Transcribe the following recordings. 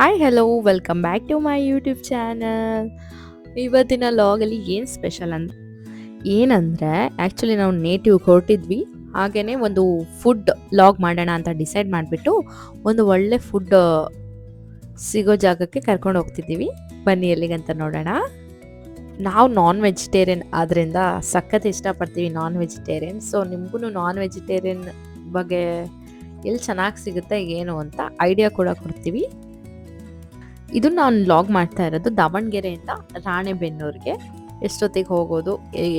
Hi hello welcome back to my YouTube channel ಇವತ್ತಿನ ಲಾಗಲ್ಲಿ ಏನು ಸ್ಪೆಷಲ್ ಅಂದ್ರೆ ಏನಂದರೆ ಆ್ಯಕ್ಚುಲಿ ನಾವು ನೇಟಿವ್ ಹೊರಟಿದ್ವಿ. ಹಾಗೆಯೇ ಒಂದು ಫುಡ್ ಲಾಗ್ ಮಾಡೋಣ ಅಂತ ಡಿಸೈಡ್ ಮಾಡಿಬಿಟ್ಟು ಒಂದು ಒಳ್ಳೆ ಫುಡ್ ಸಿಗೋ ಜಾಗಕ್ಕೆ ಕರ್ಕೊಂಡು ಹೋಗ್ತಿದ್ದೀವಿ. ಬನ್ನಿ ಎಲ್ಲಿಗಂತ ನೋಡೋಣ. ನಾವು ನಾನ್ ವೆಜಿಟೇರಿಯನ್ ಆದ್ದರಿಂದ ಸಖತ್ ಇಷ್ಟಪಡ್ತೀವಿ ನಾನ್ ವೆಜಿಟೇರಿಯನ್ ಸೊ ನಿಮಗೂ ನಾನ್ ವೆಜಿಟೇರಿಯನ್ ಬಗ್ಗೆ ಎಲ್ಲಿ ಚೆನ್ನಾಗಿ ಸಿಗುತ್ತೆ, ಏನು ಅಂತ ಐಡಿಯಾ ಕೂಡ ಕೊಡ್ತೀವಿ. ಇದು ನಾನು ಲಾಗ್ ಮಾಡ್ತಾ ಇರೋದು ದಾವಣಗೆರೆಯಿಂದ ರಾಣೆಬೆನ್ನೂರಿಗೆ. ಎಷ್ಟೊತ್ತಿಗೆ ಹೋಗೋದು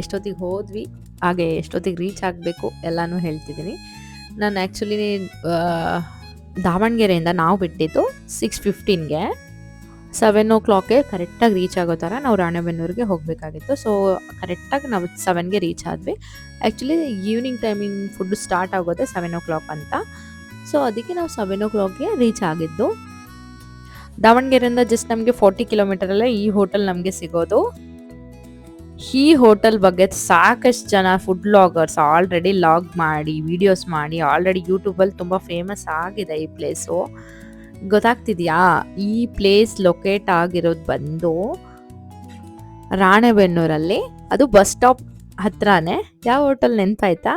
ಎಷ್ಟೊತ್ತಿಗೆ ಹೋದ್ವಿ, ಹಾಗೆ ಎಷ್ಟೊತ್ತಿಗೆ ರೀಚ್ ಆಗಬೇಕು ಎಲ್ಲನೂ ಹೇಳ್ತಿದ್ದೀನಿ ನಾನು ಆ್ಯಕ್ಚುಲಿ ದಾವಣಗೆರೆಯಿಂದ ನಾವು ಬಿಟ್ಟಿದ್ದು ಸಿಕ್ಸ್ ಫಿಫ್ಟೀನ್ಗೆ ಸೆವೆನ್ ಓ ಕ್ಲಾಕ್ಗೆ ಕರೆಕ್ಟಾಗಿ ರೀಚ್ ಆಗೋ ಥರ ನಾವು ರಾಣೆಬೆನ್ನೂರಿಗೆ ಹೋಗಬೇಕಾಗಿತ್ತು. ಸೊ ಕರೆಕ್ಟಾಗಿ ನಾವು ಸೆವೆನ್ಗೆ ರೀಚ್ ಆದ್ವಿ. Actually evening timing food start ಆಗೋದೆ ಸೆವೆನ್ ಓ ಕ್ಲಾಕ್ ಅಂತ. ಸೊ ಅದಕ್ಕೆ ನಾವು ಸೆವೆನ್ ಓ ಕ್ಲಾಕ್ಗೆ ರೀಚ್ ಆಗಿದ್ದು. ದಾವಣಗೆರೆಯಿಂದ ಜಸ್ಟ್ ನಮಗೆ ಫೋರ್ಟಿ ಕಿಲೋಮೀಟರಲ್ಲೇ ಈ ಹೋಟೆಲ್ ನಮಗೆ ಸಿಗೋದು. ಈ ಹೋಟೆಲ್ ಬಗ್ಗೆ ಸಾಕಷ್ಟು ಜನ ಫುಡ್ ಲಾಗರ್ಸ್ ಆಲ್ರೆಡಿ ಲಾಗ್ ಮಾಡಿ ವಿಡಿಯೋಸ್ ಮಾಡಿ ಆಲ್ರೆಡಿ ಯೂಟ್ಯೂಬಲ್ಲಿ ತುಂಬ ಫೇಮಸ್ ಆಗಿದೆ ಈ ಪ್ಲೇಸು ಗೊತ್ತಾಗ್ತಿದ್ಯಾ? ಈ ಪ್ಲೇಸ್ ಲೊಕೇಟ್ ಆಗಿರೋದು ಬಂದು ರಾಣೆಬೆನ್ನೂರಲ್ಲಿ, ಅದು ಬಸ್ ಸ್ಟಾಪ್ ಹತ್ರನೇ. ಯಾವ ಹೋಟೆಲ್ ನೆನಪಾಯ್ತಾ?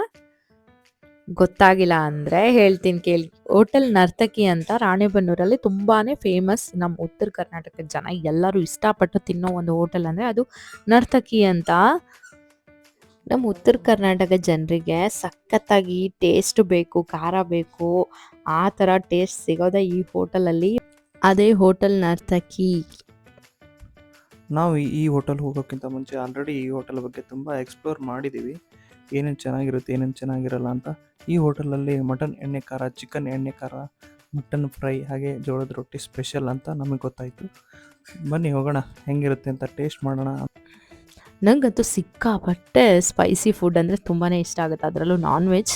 ಗೊತ್ತಾಗಿಲ್ಲ ಅಂದರೆ ಹೇಳ್ತೀನಿ ಕೇಳಿ. ಹೋಟೆಲ್ ನರ್ತಕಿ ಅಂತ ರಾಣೆಬೆನ್ನೂರಲ್ಲಿ ತುಂಬಾನೇ ಫೇಮಸ್ ನಮ್ಮ ಉತ್ತರ ಕರ್ನಾಟಕದ ಜನ. ಎಲ್ಲರೂ ಇಷ್ಟಪಟ್ಟು ತಿನ್ನೋ ಒಂದು ಹೋಟೆಲ್ ಅಂದರೆ ಅದು ನರ್ತಕಿ ಅಂತ. ನಮ್ಮ ಉತ್ತರ ಕರ್ನಾಟಕ ಜನರಿಗೆ ಸಖತ್ತಾಗಿ ಟೇಸ್ಟ್ ಬೇಕು, ಖಾರ ಬೇಕು, ಆ ಥರ ಟೇಸ್ಟ್ ಸಿಗೋದೇ ಈ ಹೋಟೆಲಲ್ಲಿ ಅದೇ ಹೋಟೆಲ್ ನರ್ತಕಿ. ನಾವು ಈ- ಹೋಟೆಲ್ ಹೋಗೋಕ್ಕಿಂತ ಮುಂಚೆ ಆಲ್ರೆಡಿ ಈ ಹೋಟೆಲ್ ಬಗ್ಗೆ ತುಂಬ ಎಕ್ಸ್ಪ್ಲೋರ್ ಮಾಡಿದ್ದೀವಿ ಏನೇನು ಚೆನ್ನಾಗಿರುತ್ತೆ, ಏನೇನು ಚೆನ್ನಾಗಿರಲ್ಲ ಅಂತ ಈ ಹೋಟೆಲಲ್ಲಿ ಮಟನ್ ಎಣ್ಣೆ ಖಾರ, ಚಿಕನ್ ಎಣ್ಣೆ ಖಾರ, ಮಟನ್ ಫ್ರೈ ಹಾಗೆ ಜೋಳದ ರೊಟ್ಟಿ ಸ್ಪೆಷಲ್ ಅಂತ ನಮಗೆ ಗೊತ್ತಾಯಿತು. ಬನ್ನಿ ಹೋಗೋಣ, ಹೆಂಗಿರುತ್ತೆ ಅಂತ ಟೇಸ್ಟ್ ಮಾಡೋಣ. ನಂಗಂತೂ ಸಿಕ್ಕಾಪಟ್ಟೆ ಸ್ಪೈಸಿ ಫುಡ್ ಅಂದರೆ ತುಂಬಾ ಇಷ್ಟ ಆಗುತ್ತೆ ಅದರಲ್ಲೂ ನಾನ್ ವೆಜ್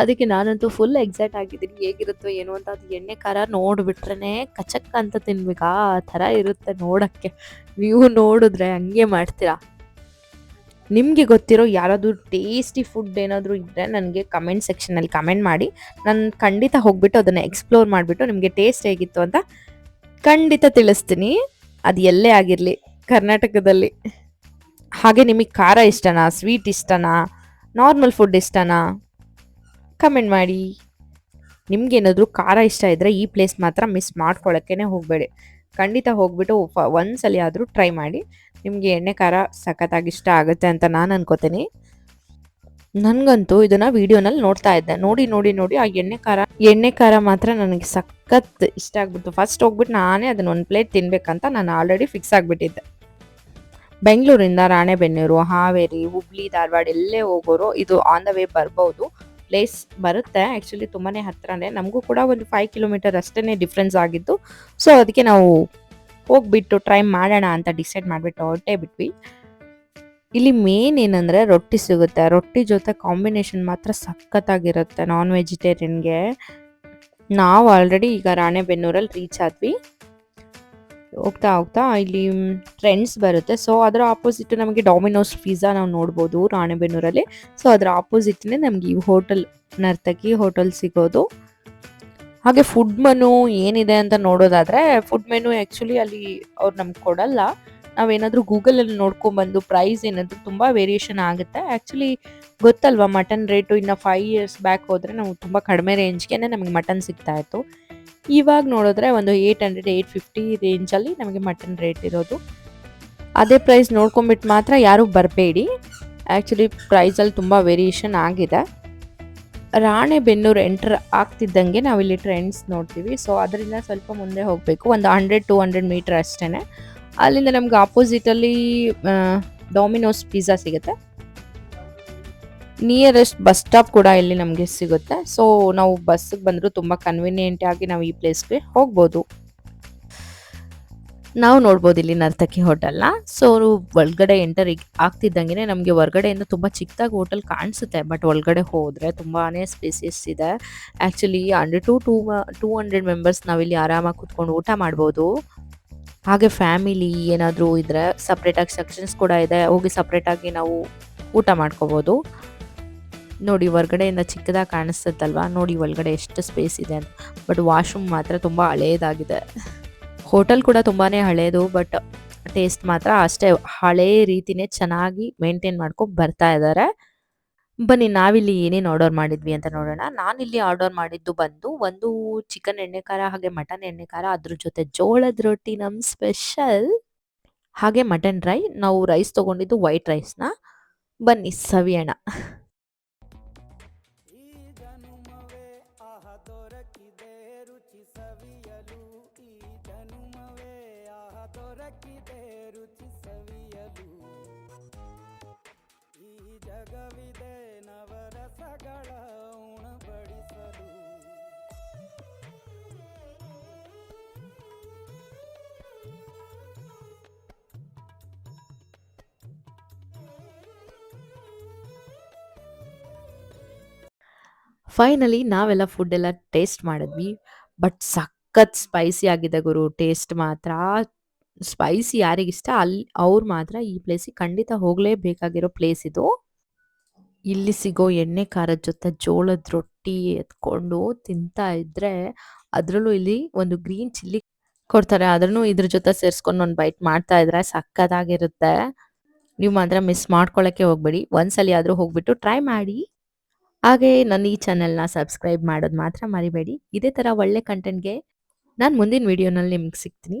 ಅದಕ್ಕೆ ನಾನಂತೂ ಫುಲ್ ಎಕ್ಸೈಟ್ ಆಗಿದ್ದೀನಿ, ಹೇಗಿರುತ್ತೋ ಏನು ಅಂತ. ಅದು ಎಣ್ಣೆ ಖಾರ ನೋಡಿಬಿಟ್ರೆ ಕಚಕ್ ಅಂತ ತಿನ್ಬೇಕಾ, ಆ ಥರ ಇರುತ್ತೆ ನೋಡೋಕ್ಕೆ. ನೀವು ನೋಡಿದ್ರೆ ಹಂಗೆ ಮಾಡ್ತೀರಾ? ನಿಮಗೆ ಗೊತ್ತಿರೋ ಯಾರಾದರೂ ಟೇಸ್ಟಿ ಫುಡ್ ಏನಾದರೂ ಇದ್ದರೆ ನನಗೆ ಕಮೆಂಟ್ ಸೆಕ್ಷನಲ್ಲಿ ಕಮೆಂಟ್ ಮಾಡಿ. ನಾನು ಖಂಡಿತ ಹೋಗ್ಬಿಟ್ಟು ಅದನ್ನು ಎಕ್ಸ್ಪ್ಲೋರ್ ಮಾಡಿಬಿಟ್ಟು ನಿಮಗೆ ಟೇಸ್ಟ್ ಹೇಗಿತ್ತು ಅಂತ ಖಂಡಿತ ತಿಳಿಸ್ತೀನಿ. ಅದು ಎಲ್ಲೇ ಆಗಿರಲಿ, ಕರ್ನಾಟಕದಲ್ಲಿ. ಹಾಗೆ ನಿಮಗೆ ಖಾರ ಇಷ್ಟನಾ ಸ್ವೀಟ್ ಇಷ್ಟನಾ ನಾರ್ಮಲ್ ಫುಡ್ ಇಷ್ಟನಾ? ಕಮೆಂಟ್ ಮಾಡಿ. ನಿಮಗೇನಾದರೂ ಖಾರ ಇಷ್ಟ ಇದ್ದರೆ ಈ ಪ್ಲೇಸ್ ಮಾತ್ರ ಮಿಸ್ ಮಾಡ್ಕೊಳ್ಳೋಕ್ಕೇ ಹೋಗಬೇಡಿ. ಖಂಡಿತ ಹೋಗ್ಬಿಟ್ಟು ಒಂದ್ಸಲಿ ಆದರೂ ಟ್ರೈ ಮಾಡಿ. ನಿಮಗೆ ಎಣ್ಣೆ ಖಾರ ಸಖತ್ತಾಗಿ ಇಷ್ಟ ಆಗುತ್ತೆ ಅಂತ ನಾನು ಅನ್ಕೋತೀನಿ. ನನಗಂತೂ ಇದನ್ನು ವಿಡಿಯೋನಲ್ಲಿ ನೋಡ್ತಾ ಇದ್ದೆ. ನೋಡಿ ನೋಡಿ ನೋಡಿ, ಆ ಎಣ್ಣೆ ಖಾರ ಎಣ್ಣೆ ಖಾರ ಮಾತ್ರ ನನಗೆ ಸಖತ್ ಇಷ್ಟ ಆಗ್ಬಿಟ್ಟು ಫಸ್ಟ್ ಹೋಗ್ಬಿಟ್ಟು ನಾನೇ ಅದನ್ನ ಒಂದು ಪ್ಲೇಟ್ ತಿನ್ಬೇಕಂತ ನಾನು ಆಲ್ರೆಡಿ ಫಿಕ್ಸ್ ಆಗಿಬಿಟ್ಟಿದ್ದೆ. ಬೆಂಗಳೂರಿಂದ ರಾಣೆಬೆನ್ನೂರು, ಹಾವೇರಿ, ಹುಬ್ಳಿ, ಧಾರವಾಡ ಎಲ್ಲೇ ಹೋಗೋರು ಇದು ಆನ್ ದ ವೇ ಬರ್ಬೋದು. ಪ್ಲೇಸ್ ಬರುತ್ತೆ. ಆ್ಯಕ್ಚುಲಿ ತುಂಬಾ ಹತ್ರನೇ. ನಮಗೂ ಕೂಡ ಒಂದು ಫೈವ್ ಕಿಲೋಮೀಟರ್ ಅಷ್ಟೇ ಡಿಫ್ರೆನ್ಸ್ ಆಗಿದ್ದು. ಸೊ ಅದಕ್ಕೆ ನಾವು ಹೋಗ್ಬಿಟ್ಟು ಟ್ರೈ ಮಾಡೋಣ ಅಂತ ಡಿಸೈಡ್ ಮಾಡಿಬಿಟ್ಟು ಹೊರಟೇ ಬಿಟ್ವಿ. ಇಲ್ಲಿ ಮೇನ್ ಏನಂದರೆ ರೊಟ್ಟಿ ಸಿಗುತ್ತೆ. ರೊಟ್ಟಿ ಜೊತೆ ಕಾಂಬಿನೇಷನ್ ಮಾತ್ರ ಸಖತ್ತಾಗಿರುತ್ತೆ ನಾನ್ ವೆಜಿಟೇರಿಯನ್ಗೆ ನಾವು ಆಲ್ರೆಡಿ ಈಗ ರಾಣೆಬೆನ್ನೂರಲ್ಲಿ ರೀಚ್ ಆದ್ವಿ. ಹೋಗ್ತಾ ಹೋಗ್ತಾ ಇಲ್ಲಿ ಟ್ರೆಂಡ್ಸ್ ಬರುತ್ತೆ. ಸೊ ಅದರ ಆಪೋಸಿಟ್ ನಮಗೆ ಡಾಮಿನೋಸ್ ಪಿಜ್ಜಾ ನಾವು ನೋಡ್ಬೋದು ರಾಣೆಬೆನ್ನೂರಲ್ಲಿ. ಸೊ ಅದರ ಆಪೋಸಿಟ್ನೇ ನಮಗೆ ಈ ಹೋಟೆಲ್ ನರ್ತಕಿ ಹೋಟೆಲ್ ಸಿಗೋದು. ಹಾಗೆ ಫುಡ್ ಮೆನು ಏನಿದೆ ಅಂತ ನೋಡೋದಾದ್ರೆ ಫುಡ್ ಮೆನು ಆ್ಯಕ್ಚುಲಿ ಅಲ್ಲಿ ಅವ್ರು ನಮ್ಗೆ ಕೊಡಲ್ಲ. ನಾವೇನಾದರೂ ಗೂಗಲಲ್ಲಿ ನೋಡ್ಕೊಂಬಂದು ಪ್ರೈಸ್ ಏನಾದರೂ ತುಂಬ ವೇರಿಯೇಷನ್ ಆಗುತ್ತೆ. ಆ್ಯಕ್ಚುಲಿ ಗೊತ್ತಲ್ವಾ ಮಟನ್ ರೇಟು ಇನ್ನು ಫೈವ್ ಇಯರ್ಸ್ ಬ್ಯಾಕ್ ಹೋದರೆ ನಾವು ತುಂಬ ಕಡಿಮೆ ರೇಂಜ್ಗೆ ನಮಗೆ ಮಟನ್ ಸಿಗ್ತಾ ಇತ್ತು. ಇವಾಗ ನೋಡಿದ್ರೆ ಒಂದು ಏಯ್ಟ್ ಹಂಡ್ರೆಡ್ ಏಯ್ಟ್ ಫಿಫ್ಟಿ ರೇಂಜಲ್ಲಿ ನಮಗೆ ಮಟನ್ ರೇಟ್ ಇರೋದು. ಅದೇ ಪ್ರೈಸ್ ನೋಡ್ಕೊಂಬಿಟ್ಟು ಮಾತ್ರ ಯಾರೂ ಬರಬೇಡಿ. ಆ್ಯಕ್ಚುಲಿ ಪ್ರೈಸಲ್ಲಿ ತುಂಬ ವೇರಿಯೇಷನ್ ಆಗಿದೆ. ರಾಣೆಬೆನ್ನೂರು ಎಂಟರ್ ಆಗ್ತಿದ್ದಂಗೆ ನಾವಿಲ್ಲಿ ಟ್ರೆಂಡ್ಸ್ ನೋಡ್ತೀವಿ. ಸೊ ಅದರಿಂದ ಸ್ವಲ್ಪ ಮುಂದೆ ಹೋಗಬೇಕು. ಒಂದು ಹಂಡ್ರೆಡ್, ಟು ಹಂಡ್ರೆಡ್ ಮೀಟರ್ ಅಷ್ಟೇ ಅಲ್ಲಿಂದ ನಮ್ಗೆ ಆಪೋಸಿಟಲ್ಲಿ ಡಾಮಿನೋಸ್ ಪಿಜ್ಜಾ ಸಿಗುತ್ತೆ. ನಿಯರೆಸ್ಟ್ ಬಸ್ ಸ್ಟಾಪ್ ಕೂಡ ಇಲ್ಲಿ ನಮಗೆ ಸಿಗುತ್ತೆ. ಸೊ ನಾವು ಬಸ್ಸಿಗೆ ಬಂದರೂ ತುಂಬ ಕನ್ವೀನಿಯೆಂಟಾಗಿ ನಾವು ಈ ಪ್ಲೇಸ್ಗೆ ಹೋಗ್ಬೋದು. ನಾವು ನೋಡ್ಬೋದು ಇಲ್ಲಿ ನರ್ತಕಿ ಹೋಟೆಲ್ನ. ಸೊ ಒಳಗಡೆ ಎಂಟರ್ ಆಗ್ತಿದ್ದಂಗೆ ನಮಗೆ ಹೊರಗಡೆಯಿಂದ ತುಂಬ ಚಿಕ್ಕದಾಗಿ ಹೋಟೆಲ್ ಕಾಣಿಸುತ್ತೆ. ಬಟ್ ಒಳಗಡೆ ಹೋದರೆ ತುಂಬಾ ಸ್ಪೇಸಿಯಸ್ ಇದೆ. Actually under two two two hundred members ನಾವಿಲ್ಲಿ ಆರಾಮಾಗಿ ಕೂತ್ಕೊಂಡು ಊಟ ಮಾಡ್ಬೋದು. ಹಾಗೆ ಫ್ಯಾಮಿಲಿ ಏನಾದರೂ ಇದ್ದರೆ ಸಪ್ರೇಟಾಗಿ ಸೆಕ್ಷನ್ಸ್ ಕೂಡ ಇದೆ. ಹೋಗಿ ಸಪ್ರೇಟಾಗಿ ನಾವು ಊಟ ಮಾಡ್ಕೋಬೋದು. ನೋಡಿ, ಹೊರಗಡೆಯಿಂದ ಚಿಕ್ಕದಾಗಿ ಕಾಣಿಸ್ತದಲ್ವಾ? ನೋಡಿ, ಒಳಗಡೆ ಎಷ್ಟು ಸ್ಪೇಸ್ ಇದೆ ಅಂತ. ಬಟ್ ವಾಶ್ರೂಮ್ ಮಾತ್ರ ತುಂಬ ಹಳೇದಾಗಿದೆ. ಹೋಟೆಲ್ ಕೂಡ ತುಂಬಾನೇ ಹಳೇದು, ಬಟ್ ಟೇಸ್ಟ್ ಮಾತ್ರ ಅಷ್ಟೇ. ಹಳೇ ರೀತಿನೇ ಚೆನ್ನಾಗಿ ಮೇಂಟೈನ್ ಮಾಡ್ಕೊಂಡು ಬರ್ತಾ ಇದ್ದಾರೆ ಬನ್ನಿ, ನಾವಿಲ್ಲಿ ಏನೇನು ಆರ್ಡರ್ ಮಾಡಿದ್ವಿ ಅಂತ ನೋಡೋಣ. ನಾನಿಲ್ಲಿ ಆರ್ಡರ್ ಮಾಡಿದ್ದು ಬಂದು ಒಂದು ಚಿಕನ್ ಎಣ್ಣೆ ಖಾರ, ಹಾಗೆ ಮಟನ್ ಎಣ್ಣೆ ಖಾರ, ಅದ್ರ ಜೊತೆ ಜೋಳದ ರೊಟ್ಟಿ ನಮ್ಮ ಸ್ಪೆಷಲ್. ಹಾಗೆ ಮಟನ್ ಡ್ರೈ ನಾವು ರೈಸ್ ತಗೊಂಡಿದ್ದು ವೈಟ್ ರೈಸ್ನ. ಬನ್ನಿ, ಸವಿಯೋಣ. ರುಚಿ ಸವಿಯಲು ಈ ಜಗವಿದೆ ನವರಸಗಳ ಉಣಬಡಿಸಲು. ಫೈನಲಿ ನಾವೆಲ್ಲ ಫುಡ್ ಎಲ್ಲ ಟೇಸ್ಟ್ ಮಾಡಿದ್ವಿ. ಬಟ್ ಸಖತ್ ಸ್ಪೈಸಿ ಆಗಿದೆ ಗುರು ಟೇಸ್ಟ್ ಮಾತ್ರ. ಸ್ಪೈಸಿ ಯಾರಿಗಿಷ್ಟ ಅಲ್ಲಿ ಅವ್ರು ಮಾತ್ರ ಈ ಪ್ಲೇಸಿಗೆ ಖಂಡಿತ ಹೋಗಲೇಬೇಕಾಗಿರೋ ಪ್ಲೇಸ್ ಇದು. ಇಲ್ಲಿ ಸಿಗೋ ಎಣ್ಣೆ ಖಾರದ ಜೊತೆ ಜೋಳದ ರೊಟ್ಟಿ ಎತ್ಕೊಂಡು ತಿಂತಾ ಇದ್ರೆ ಅದರಲ್ಲೂ ಇಲ್ಲಿ ಒಂದು ಗ್ರೀನ್ ಚಿಲ್ಲಿ ಕೊಡ್ತಾರೆ. ಅದನ್ನು ಇದ್ರ ಜೊತೆ ಸೇರಿಸ್ಕೊಂಡು ಒಂದು ಬೈಟ್ ಮಾಡ್ತಾ ಇದ್ರೆ ಸಕ್ಕದಾಗಿರುತ್ತೆ. ನೀವು ಮಾತ್ರ ಮಿಸ್ ಮಾಡ್ಕೊಳ್ಳೋಕ್ಕೆ ಹೋಗ್ಬೇಡಿ. ಒಂದ್ಸಲಿ ಆದರೂ ಹೋಗ್ಬಿಟ್ಟು ಟ್ರೈ ಮಾಡಿ. ಹಾಗೆ ನನ್ನ ಈ ಚಾನೆಲ್ನ ಸಬ್ಸ್ಕ್ರೈಬ್ ಮಾಡೋದು ಮಾತ್ರ ಮರಿಬೇಡಿ. ಇದೇ ಥರ ಒಳ್ಳೆ ಕಂಟೆಂಟ್ಗೆ ನಾನು ಮುಂದಿನ ವಿಡಿಯೋನಲ್ಲಿ ನಿಮ್ಗೆ ಸಿಗ್ತೀನಿ.